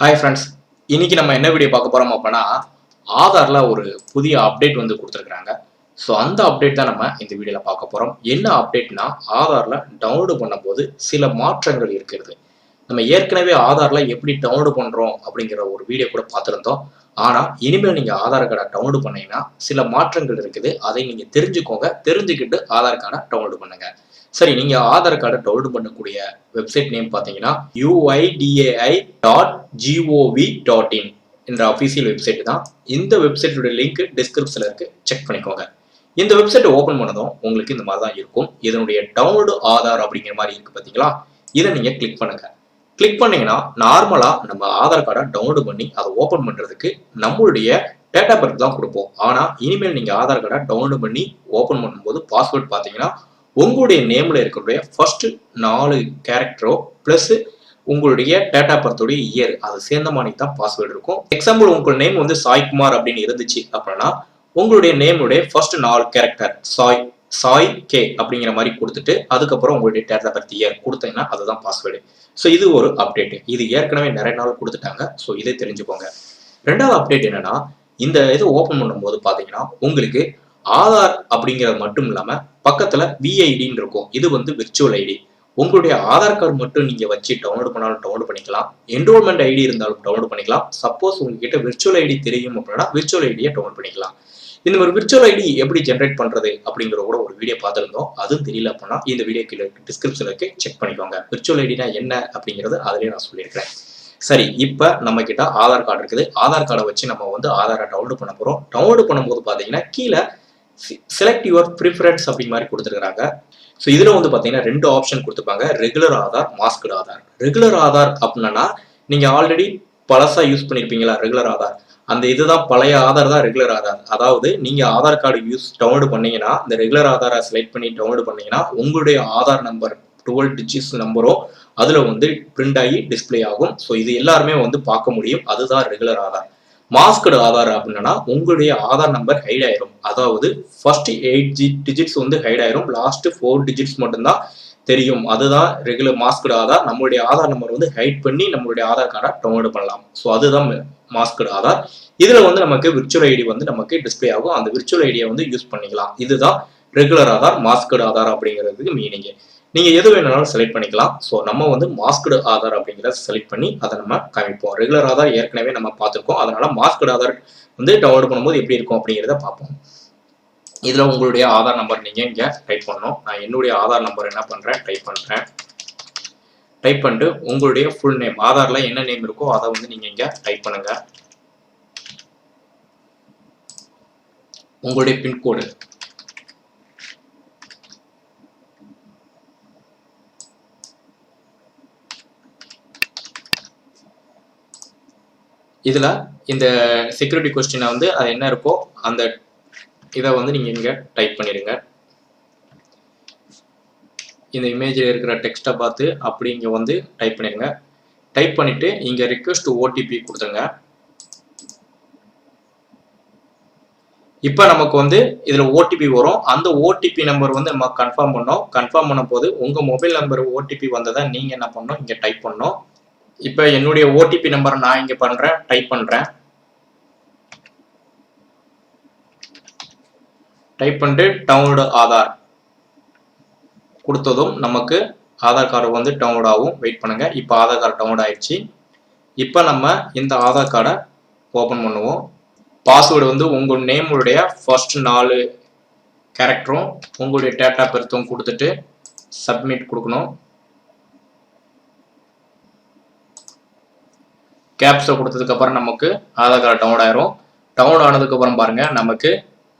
Hi friends இன்னைக்கு நம்ம என்ன வீடியோ பார்க்க போறோம் அப்படின்னா ஆதார்ல ஒரு புதிய அப்டேட் வந்து கொடுத்துருக்காங்க ஸோ அந்த அப்டேட் தான் நம்ம இந்த வீடியோவில் பார்க்க போறோம். என்ன அப்டேட்னா ஆதார்ல டவுன்லோடு பண்ணும்போது சில மாற்றங்கள் இருக்கிறது. நம்ம ஏற்கனவே ஆதார்ல எப்படி டவுன்லோடு பண்றோம் அப்படிங்கிற ஒரு வீடியோ கூட பார்த்துருந்தோம். ஆனா இனிமேல் நீங்க ஆதார் கார்டை டவுன்லோடு பண்ணீங்கன்னா சில மாற்றங்கள் இருக்குது. அதை நீங்க தெரிஞ்சுக்கோங்க. தெரிஞ்சுக்கிட்டு ஆதார் கார்டை டவுன்லோடு பண்ணுங்க. சரி நீங்க ஆதார் கார்டை டவுன்லோட் பண்ணக்கூடிய வெப்சைட் நேம் பார்த்தீங்கன்னா UIDAI dot gov dot in என்ற அஃபீஷியல் வெப்சைட் தான். இந்த வெப்சைட்டோட லிங்க் டிஸ்கிரிப்ஷன்ல இருக்கு. செக் பண்ணிக்கோங்க. இந்த வெப்சைட்டை ஓப்பன் பண்ணதும் உங்களுக்கு இந்த மாதிரி தான் இருக்கும். இதனுடைய டவுன்லோடு ஆதார் அப்படிங்கிற மாதிரி இருக்கு பார்த்தீங்களா? இதை நீங்க கிளிக் பண்ணுங்க. கிளிக் பண்ணீங்கன்னா நார்மலா நம்ம ஆதார் கார்டை டவுன்லோடு பண்ணி அதை ஓப்பன் பண்றதுக்கு நம்மளுடைய டேட்டா பர்த் தான் கொடுப்போம். ஆனா இனிமேல் நீங்க ஆதார் கார்டை டவுன்லோடு பண்ணி ஓப்பன் பண்ணும்போது பாஸ்வேர்ட் பார்த்தீங்கன்னா உங்களுடைய நேமில் இருக்கக்கூடிய ஃபர்ஸ்ட் நாலு கேரக்டரோ ப்ளஸ் உங்களுடைய டேட்டா பர்த்துடைய இயர் அது சேர்ந்த மாதிரி தான் பாஸ்வேர்டு இருக்கும். எக்ஸாம்பிள் உங்கள் நேம் வந்து சாய்குமார் அப்படின்னு இருந்துச்சு அப்படின்னா உங்களுடைய நேமுடைய ஃபர்ஸ்ட் நாலு கேரக்டர் சாய் சாய் கே அப்படிங்கிற மாதிரி கொடுத்துட்டு அதுக்கப்புறம் உங்களுடைய டேட்டா பர்த் இயர் கொடுத்தீங்கன்னா அதுதான் பாஸ்வேர்டு ஸோ இது ஒரு அப்டேட் இது ஏற்கனவே நிறைய நாள் கொடுத்துட்டாங்க. ஸோ இதை தெரிஞ்சுக்கோங்க. ரெண்டாவது அப்டேட் என்னன்னா இந்த இது ஓப்பன் பண்ணும்போது பார்த்தீங்கன்னா உங்களுக்கு ஆதார் அப்படிங்கிறது மட்டும் இல்லாம பக்கத்துல விஐடின்னு இருக்கும். இது வந்து விர்ச்சுவல் ஐடி உங்களுடைய ஆதார் கார்டு மட்டும் நீங்க வச்சு டவுன்லோட் பண்ணாலும் டவுன்லோட் பண்ணிக்கலாம். என்ரோல்மெண்ட் ஐடி இருந்தாலும் டவுன்லோட் பண்ணிக்கலாம். சப்போஸ் உங்ககிட்ட விர்ச்சுவல் ஐடி தெரியும் அப்படின்னா விர்ச்சுவல் ஐடியை டவுன்லோட் பண்ணிக்கலாம். இந்த மாதிரி விர்ச்சுவல் ஐடி எப்படி ஜென்ரேட் பண்றது அப்படிங்கிற கூட ஒரு வீடியோ பார்த்துருந்தோம். அதுவும் தெரியல அப்படின்னா இந்த வீடியோ கீழே டிஸ்கிரிப்ஷன் இருக்கு செக் பண்ணிக்கோங்க. விர்ச்சுவல் ஐடினா என்ன அப்படிங்கிறது அதுலேயே நான் சொல்லியிருக்கிறேன். சரி இப்போ நம்ம கிட்ட ஆதார் கார்டு இருக்குது. ஆதார் கார்டை வச்சு நம்ம வந்து ஆதாரை டவுன்லோட் பண்ண போறோம். டவுன்லோட் பண்ணும்போது பார்த்தீங்கன்னா கீழே செலக்ட் யுவர் ப்ரிஃபரன்ஸ் அப்படி மாதிரி கொடுத்துருக்காங்க ஸோ இதில் வந்து பார்த்தீங்கன்னா ரெண்டு ஆப்ஷன் கொடுத்துருப்பாங்க. Regular Aadhaar masked Aadhaar. Regular Aadhaar அப்படின்னா நீங்கள் ஆல்ரெடி பழசாக யூஸ் பண்ணியிருப்பீங்களா ரெகுலர் ஆதார். அந்த இதுதான் பழைய ஆதார் தான் ரெகுலர் ஆதார். அதாவது நீங்கள் ஆதார் கார்டு யூஸ் டவுன்லோடு பண்ணீங்கன்னா இந்த ரெகுலர் ஆதாரை செலக்ட் பண்ணி டவுன்லோடு பண்ணீங்கன்னா உங்களுடைய ஆதார் நம்பர் டுவெல் டிஜிட்ஸ் நம்பரோ அதில் வந்து பிரிண்ட் ஆகி டிஸ்பிளே ஆகும். ஸோ இது எல்லாருமே வந்து பார்க்க முடியும். அதுதான் ரெகுலர் ஆதார். மாஸ்கடு ஆதார் அப்படின்னா உங்களுடைய ஆதார் நம்பர் ஹைட் ஆயிரும். அதாவது ஃபர்ஸ்ட் எயிட் ஜி டிஜிட்ஸ் வந்து ஹைட் ஆயிரும். லாஸ்ட் ஃபோர் டிஜிட்ஸ் மட்டும்தான் தெரியும். அதுதான் ரெகுலர் மாஸ்கடு ஆதார். நம்மளுடைய ஆதார் நம்பர் வந்து ஹைட் பண்ணி நம்மளுடைய ஆதார் கார்டை டவுன்லோட் பண்ணலாம். ஸோ அதுதான் மாஸ்கடு ஆதார். இதுல வந்து நமக்கு விர்ச்சுவல் ஐடி வந்து நமக்கு டிஸ்பிளே ஆகும். அந்த விர்ச்சுவல் ஐடியை வந்து யூஸ் பண்ணிக்கலாம். இதுதான் ரெகுலர் ஆதார் மாஸ்கடு ஆதார் அப்படிங்கிறதுக்கு மீனிங்கு நீங்கள் எது வேணும்னாலும் செலக்ட் பண்ணிக்கலாம். ஸோ நம்ம வந்து மாஸ்க்டு ஆதார் அப்படிங்கிறத செலக்ட் பண்ணி அதை நம்ம காமிப்போம். ரெகுலர் ஆதார் ஏற்கனவே நம்ம பார்த்துருக்கோம். அதனால் மாஸ்க்டு ஆதார் வந்து டவுன்லோட் பண்ணும்போது எப்படி இருக்கும் அப்படிங்கிறத பார்ப்போம். இதில் உங்களுடைய ஆதார் நம்பர் நீங்கள் இங்கே டைப் பண்ணணும். நான் என்னுடைய ஆதார் நம்பர் என்ன பண்ணுறேன் டைப் பண்ணுறேன் டைப் பண்ணிட்டு உங்களுடைய ஃபுல் நேம் ஆதாரில் என்ன நேம் இருக்கோ அதை வந்து நீங்கள் இங்கே டைப் பண்ணுங்க. உங்களுடைய பின்கோடு இதில் இந்த செக்யூரிட்டி கொஸ்டினை வந்து அது என்ன இருக்கோ அந்த இதை வந்து நீங்கள் இங்கே டைப் பண்ணிடுங்க. இந்த இமேஜில் இருக்கிற டெக்ஸ்ட்டை பார்த்து அப்படி இங்கே வந்து டைப் பண்ணிடுங்க. டைப் பண்ணிவிட்டு இங்கே ரிக்வெஸ்ட் ஓடிபி கொடுத்துருங்க. இப்போ நமக்கு வந்து இதில் ஓடிபி வரும். அந்த ஓடிபி நம்பர் வந்து நம்ம கன்ஃபார்ம் பண்ணோம். கன்ஃபார்ம் பண்ணும் போது உங்கள் மொபைல் நம்பர் ஓடிபி வந்ததை நீங்கள் என்ன பண்ணணும்? இங்கே டைப் பண்ணோம் இப்போ என்னுடைய ஓடிபி நம்பர் நான் இங்க பண்றேன் டைப் பண்றேன். டைப் பண்ணிட்டு டவுன்லோடு ஆதார் கொடுத்ததும் நமக்கு ஆதார் கார்டு வந்து டவுன்லோட் ஆகும். வெயிட் பண்ணுங்க. இப்போ ஆதார் கார்டு டவுன்லோட் ஆயிடுச்சு. இப்போ நம்ம இந்த ஆதார் கார்டை ஓப்பன் பண்ணுவோம். பாஸ்வேர்டு வந்து உங்கள் நேமுடைய ஃபர்ஸ்ட் நாலு கேரக்டரும் உங்களுடைய டேட்டா பெருத்தும் கொடுத்துட்டு சப்மிட் கொடுக்கணும். கேப்ஸை கொடுத்ததுக்கப்புறம் நமக்கு ஆதார் கார்டு டவுன்லோட் ஆயிரும். டவுன்லோட் ஆனதுக்கப்புறம் பாருங்க நமக்கு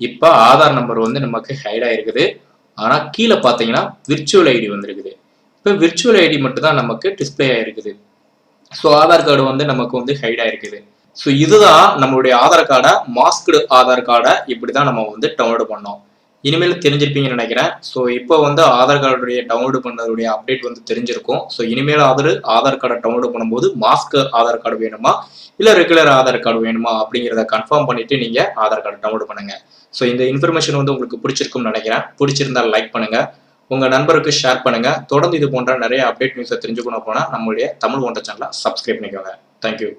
இப்போ ஆதார் நம்பர் வந்து நமக்கு ஹைட் ஆயிருக்குது. ஆனால் கீழே பார்த்தீங்கன்னா விர்ச்சுவல் ஐடி வந்துருக்குது. இப்போ விர்ச்சுவல் ஐடி மட்டும் தான் நமக்கு டிஸ்பிளே ஆயிருக்குது. ஸோ ஆதார் கார்டு வந்து நமக்கு வந்து ஹைட் ஆயிருக்குது. ஸோ இதுதான் நம்மளுடைய ஆதார் கார்டை மாஸ்க்டு ஆதார் கார்டை இப்படி தான் நம்ம வந்து டவுன்லோட் பண்ணோம். இனிமேல் தெரிஞ்சிருப்பீங்கன்னு நினைக்கிறேன். ஸோ இப்போ வந்து ஆதார் கார்டுடைய டவுன்லோடு பண்ணதுடைய அப்டேட் வந்து தெரிஞ்சிருக்கும். ஸோ இனிமேல் ஆதர் ஆதார் கார்டை டவுன்லோட் பண்ணும்போது மாஸ்க் ஆதார் கார்டு வேணுமா? இல்லை ரெகுலர் ஆதார் கார்டு வேணுமா? அப்படிங்கிறத கன்ஃபார்ம் பண்ணிட்டு நீங்கள் ஆதார் கார்டு டவுன்லோட் பண்ணுங்க. ஸோ இந்த இன்ஃபர்மேஷன் வந்து உங்களுக்கு பிடிச்சிருக்கும்னு நினைக்கிறேன். பிடிச்சிருந்தா லைக் பண்ணுங்க. உங்க நண்பருக்கு ஷேர் பண்ணுங்க. தொடர்ந்து இது போன்ற நிறைய அப்டேட் நியூஸை தெரிஞ்சுக்கணும் போனால் நம்மளுடைய தமிழ் ஒன்ற சேனலை சப்ஸ்கிரைப் பண்ணிக்கோங்க. தேங்க்யூ